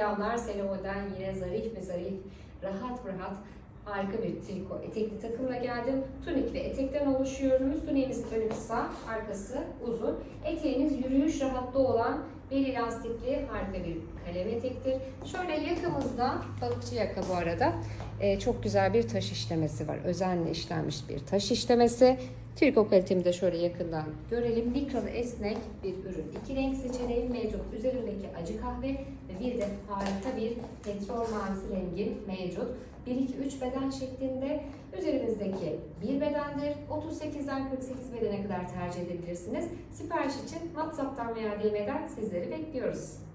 Selamlar Selo'dan yine zarif mi zarif, rahat rahat harika bir triko etekli takımla geldim. Tunik ve etekten oluşuyor. Tuniğimiz önü kısa, arkası uzun. Eteğiniz yürüyüş rahatlığı olan bel lastikli harika bir kalem etektir. Şöyle yakamızda, balıkçı yaka bu arada, e, çok güzel bir taş işlemesi var. Özenle işlenmiş bir taş işlemesi. Triko kalitemi de şöyle yakından görelim. Likralı esnek bir ürün. İki renk seçeneği mevcut. Üzerindeki acı kahve ve bir de harika bir petrol mavisi rengin mevcut. 1-2-3 beden şeklinde üzerimizdeki bir bedendir. 38'den 48 bedene kadar tercih edebilirsiniz. Sipariş için WhatsApp'tan veya DM'den sizleri bekliyoruz.